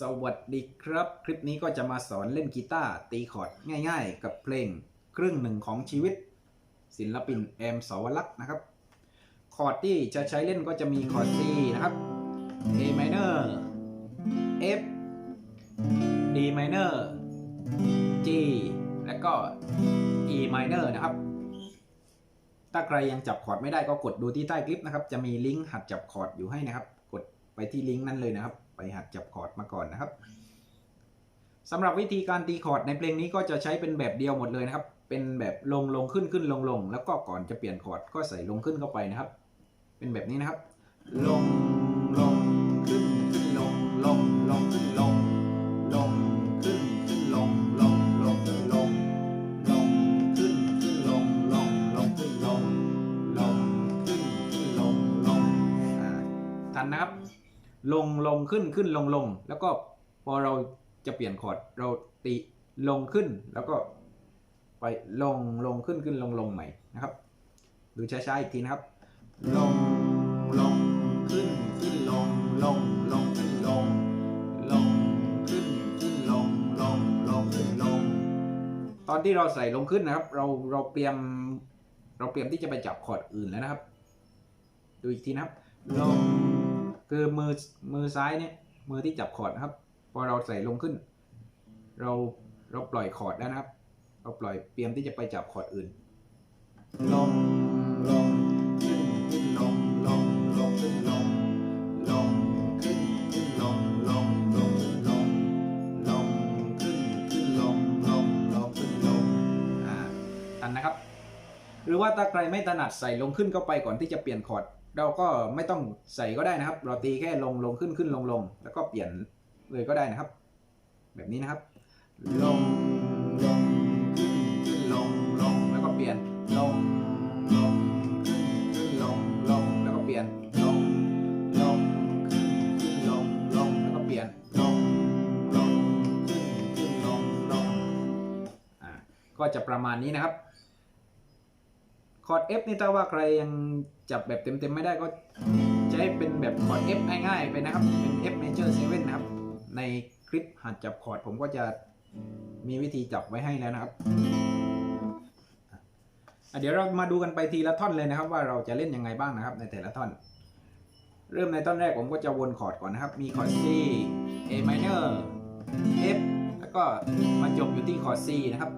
สวัสดีครับ คลิปนี้ก็จะมาสอนเล่นกีตาร์ตีคอร์ดง่ายๆ กับเพลงครึ่งหนึ่งของชีวิต ศิลปินแอมสวลักษ์นะครับ คอร์ดที่จะใช้เล่นก็จะมีคอร์ด C นะครับ A minor F D minor G และก็ E minor นะครับ ถ้าใครยังจับคอร์ดไม่ได้ก็กดดูที่ใต้คลิปนะครับ จะมีลิงก์หัดจับคอร์ดอยู่ให้นะครับ กดไปที่ลิงก์นั้นเลยนะครับ ไปหัดจับคอร์ดมาก่อนนะครับสำหรับวิธีการตีคอร์ดในเพลงนี้ก็จะใช้เป็นแบบเดียวหมดเลยนะครับ เป็นแบบลงลงขึ้นขึ้นลงลงแล้วก็ก่อนจะเปลี่ยนคอร์ดก็ใส่ลงขึ้นเข้าไปนะครับ เป็นแบบนี้นะครับ ลงลงขึ้นขึ้นลงลงลงขึ้นลงลงขึ้นขึ้นลงลงลงขึ้นลงลงขึ้นขึ้นลงลงลงขึ้นลงลงขึ้นขึ้นลงลงอ่าทันนะครับ ลงลงขึ้นขึ้นลงลง แล้วก็พอเราจะเปลี่ยนคอร์ดเราตีลงขึ้นแล้วก็ไปลงลงขึ้นขึ้นลงลงใหม่นะครับ ดูช้าๆอีกทีนะครับ ลงลงขึ้นขึ้นลงลงลงขึ้นลงลงขึ้นขึ้นลงลงลงขึ้นลง ตอนที่เราใส่ลงขึ้นนะครับ เราเราเตรียมเราเตรียมที่จะไปจับคอร์ดอื่นแล้วนะครับ ดูอีกทีนะครับลง คือมือมือซ้ายเนี่ยมือที่จับคอร์ดนะครับ พอเราใส่ลงขึ้น เราเราปล่อยคอร์ดแล้วนะครับ เราปล่อยเตรียมที่จะไปจับคอร์ดอื่น ลงลงขึ้นขึ้นลงลงลงขึ้นลงลงขึ้นขึ้นลงลงลงขึ้นลงลงขึ้นขึ้นลงลงลงขึ้นลงอ่าทันนะครับ หรือว่าถ้าใครไม่ถนัดใส่ลงขึ้นเข้าไปก่อนที่จะเปลี่ยนคอร์ด เราก็ไม่ต้องใส่ก็ได้นะครับ เราตีแค่ลงลงขึ้นขึ้นลงลงแล้วก็เปลี่ยนเลยก็ได้นะครับ แบบนี้นะครับ ลงลงขึ้นขึ้นลงลงแล้วก็เปลี่ยนลงลงขึ้นขึ้นลงลงแล้วก็เปลี่ยนลงลงขึ้นขึ้นลงลงแล้วก็เปลี่ยนลงลงขึ้นขึ้นลงลงอ่าก็จะประมาณนี้นะครับ คอร์ด F นี่ถ้าว่าใครยังจับแบบเต็มๆไม่ได้ก็จะให้เป็นแบบคอร์ด F ง่ายๆไปนะครับ เป็น F major 7นะครับ ในคลิปหัดจับคอร์ดผมก็จะมีวิธีจับไว้ให้แล้วนะครับ เดี๋ยวเรามาดูกันไปทีละท่อนเลยนะครับ ว่าเราจะเล่นยังไงบ้างนะครับ ในแต่ละท่อน เริ่มในท่อนแรกผมก็จะวนคอร์ดก่อนนะครับ มีคอร์ด C A minor F แล้วก็มาจบอยู่ที่คอร์ด C นะครับ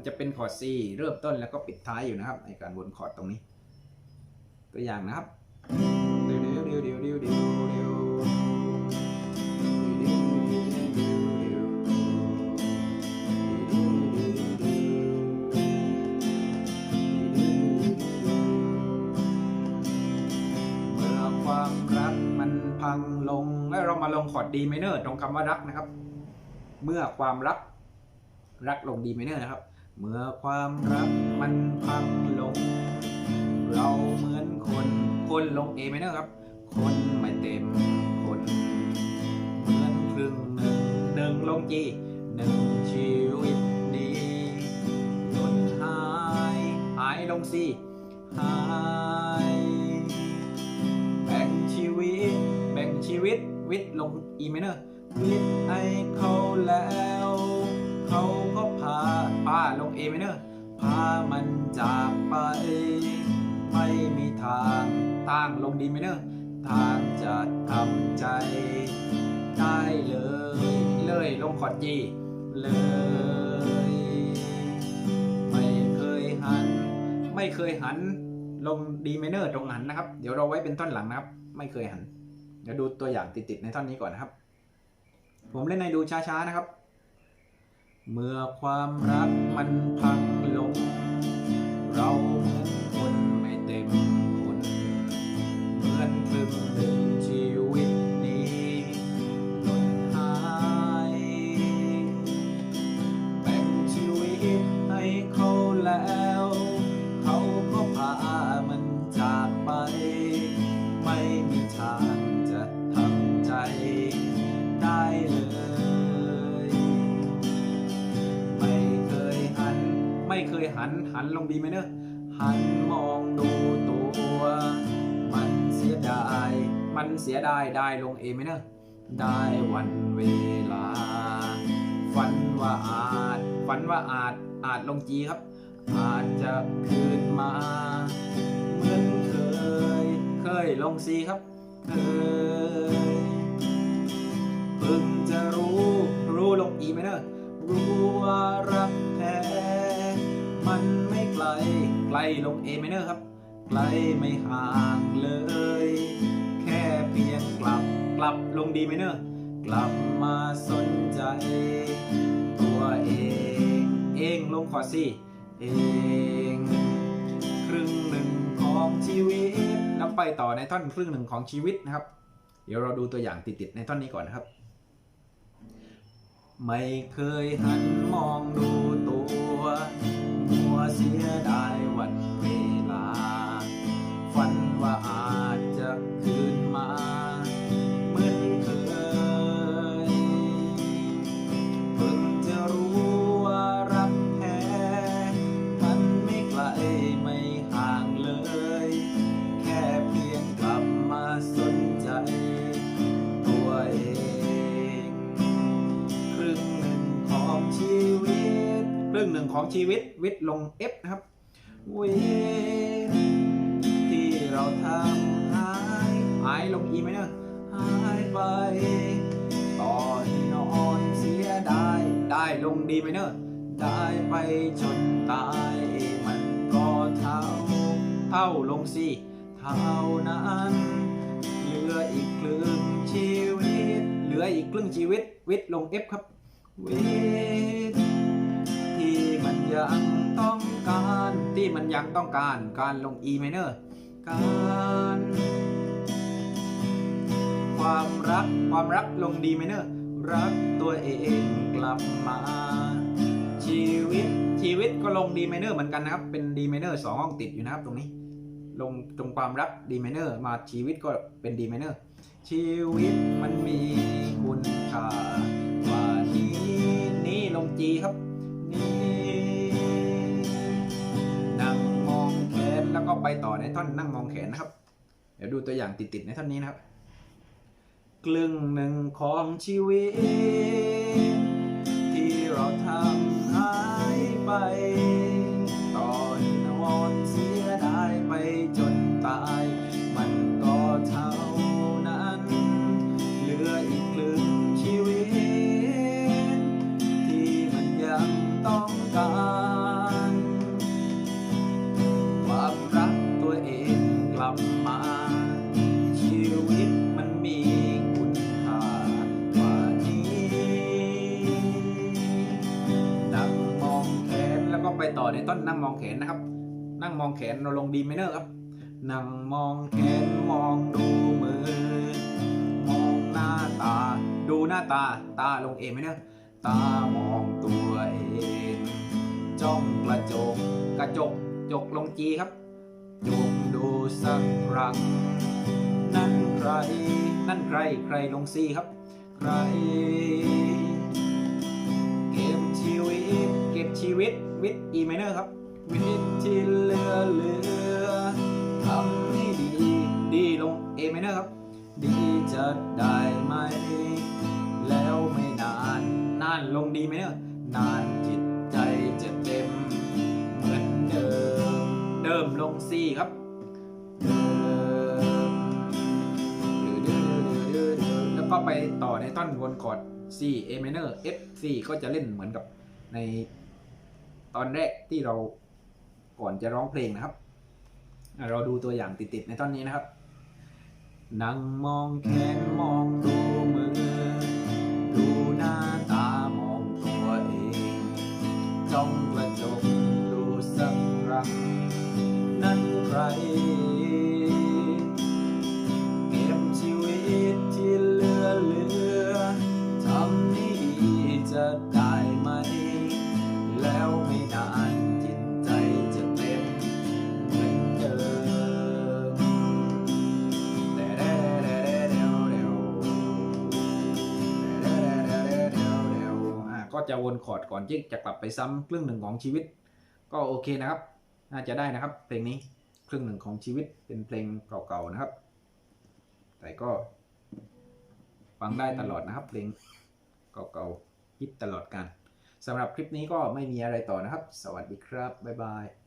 มันจะเป็นคอร์ด C เริ่มต้นแล้วก็ปิดท้ายอยู่นะครับในการวนคอร์ดตรงนี้ ตัวอย่างนะครับเดียวเดียวเดียวเดียวเดียวเดียวเดียวเมื่อความรักมันพังลงแล้วเรามาลงคอร์ด D minor ตรงคำว่ารักนะครับ เมื่อความรักรักลง D minor นะครับ เมื่อความรักมันพังลง เราเหมือนคนคนลง A minor ครับ คนไม่เต็มคน เหมือนครึ่งหนึ่งหนึ่งลง G หนึ่งชีวิตนี้หยุดหายหายลง C หายแบ่งชีวิต แบ่งชีวิตวิทย์ลง E minor วิทย์ให้เขาแล้ว ลง A minor พามันจากไป ไม่มีทางทางลง D minor ทางจะทำใจ ได้เลย เลยลงคอร์ด G เลย ไม่เคยหัน ไม่เคยหันลง D minor ตรงหันนะครับ เดี๋ยวเราไว้เป็นท่อนหลังนะครับ ไม่เคยหัน เดี๋ยวดูตัวอย่างติดๆในท่อนนี้ก่อนนะครับ ผมเล่นให้ดูช้าๆนะครับ เมื่อความรักมันพังลง เราเหมือนคนไม่เต็มคนเหมือนครึ่งหนึ่งชีวิตนี้หล่นหายแบ่งชีวิตให้เขาแล้ว เขาก็พามันจากไป ไม่มีทางจะทำใจได้เลย ยหันหันลงดีไหมเนอะหันมองดูตัว มันเสียดาย มันเสียดายได้ลงเอไหมเนอะได้วันเวลา ฝันว่าอาจ ฝันว่าอาจอาจลงจีครับ อาจจะคืนมาเหมือนเคย เคยลงซีครับ เคยเพิ่งจะรู้รู้ลงอีไหมเนอะรู้ว่ารักแท้ มันไม่ไกลไกลลงเอไมเนอครับ ไกลไม่ห่างเลย แค่เพียงกลับกลับลงดีไมเนอกลับมาสนใจ ตัวเอง เองลงคอร์ดซีเอง ครึ่งหนึ่งของชีวิตแล้วไปต่อในท่อนครึ่งหนึ่งของชีวิตนะครับ เดี๋ยวเราดูตัวอย่างติดๆในท่อนนี้ก่อนนะครับไม่เคยหันมองดูตัว เสียดายวันเวลา ฝันว่าอา งหนึ่งของชีวิตวิทย์ลง F นะครับเวทที่เราทำหายหายลง E ไหมเนอะหายไปต่อให้นอนเสียได้ได้ลงดีไหมเนอะได้ไปจนตายมันก็เท่าเท่าลงสิเท่านั้นเหลืออีกครึ่งชีวิต เหลืออีกครึ่งชีวิตวิทย์ลง F ครับวิทย์ ยังต้องการที่มันยังต้องการการลง E minor การความรักความรักลง D minor รักตัวเองกลับมา ชีวิตชีวิตก็ลง D minor เหมือนกันนะครับ เป็น D minor สองห้องติดอยู่นะครับตรงนี้ ลงตรงความรัก D minor มาชีวิตก็เป็น D minor ชีวิตมันมีคุณค่ากว่านี้นี่ลงจีครับ ไปต่อในท่อนนั่งมองแขนนะครับ เดี๋ยวดูตัวอย่างติดๆในท่อนนี้นะครับ กลึงหนึ่งของชีวิต ที่เราทำหายไป ต่อ ลับมา ชีวิตมันมีคุณค่ากว่านี้นั่งมองแขนแล้วก็ไปต่อในต้นนั่งมองแขนนะครับ นั่งมองแขนเราลงดีไมเนอร์ครับ นั่งมองแขนมองดูมือ มองหน้าตา ดูหน้าตาตาลงเอไหมเนี่ยตามองตัวเองจ้องกระจกกระจกจกลงจีครับจงดู สักครั้ง นั่นใคร นั่นใครใครลงซีครับ ใคร เก็บชีวิต เก็บชีวิตวิทอีไมเนอร์ครับ วิทที่เหลือเหลือทำให้ดี ดีลงเอไมเนอร์ครับ ดีจะได้ไหม แล้วไม่นานนานลงดีไหมเนอะนานจิตใจจะเต็ม เหมือนเดิม เดิมลงซีครับ ไปต่อในท่อนวนคอร์ด C A minor F C ก็จะเล่นเหมือนกับในตอนแรกที่เราก่อนจะร้องเพลงนะครับ เราดูตัวอย่างติดๆในท่อนนี้นะครับ นั่งมองแขนมองดูมือ ดูหน้าตามองตัวเองจ้องกระจก ก็จะวนคอร์ดก่อนที่จะกลับไปซ้ำครึ่งหนึ่งของชีวิต ก็โอเคนะครับ น่าจะได้นะครับ เพลงนี้ครึ่งหนึ่งของชีวิตเป็นเพลงเก่าๆนะครับ แต่ก็ฟังได้ตลอดนะครับ เพลงเก่าๆฮิตตลอดกันสำหรับคลิปนี้ก็ไม่มีอะไรต่อนะครับ สวัสดีครับ บ๊ายบาย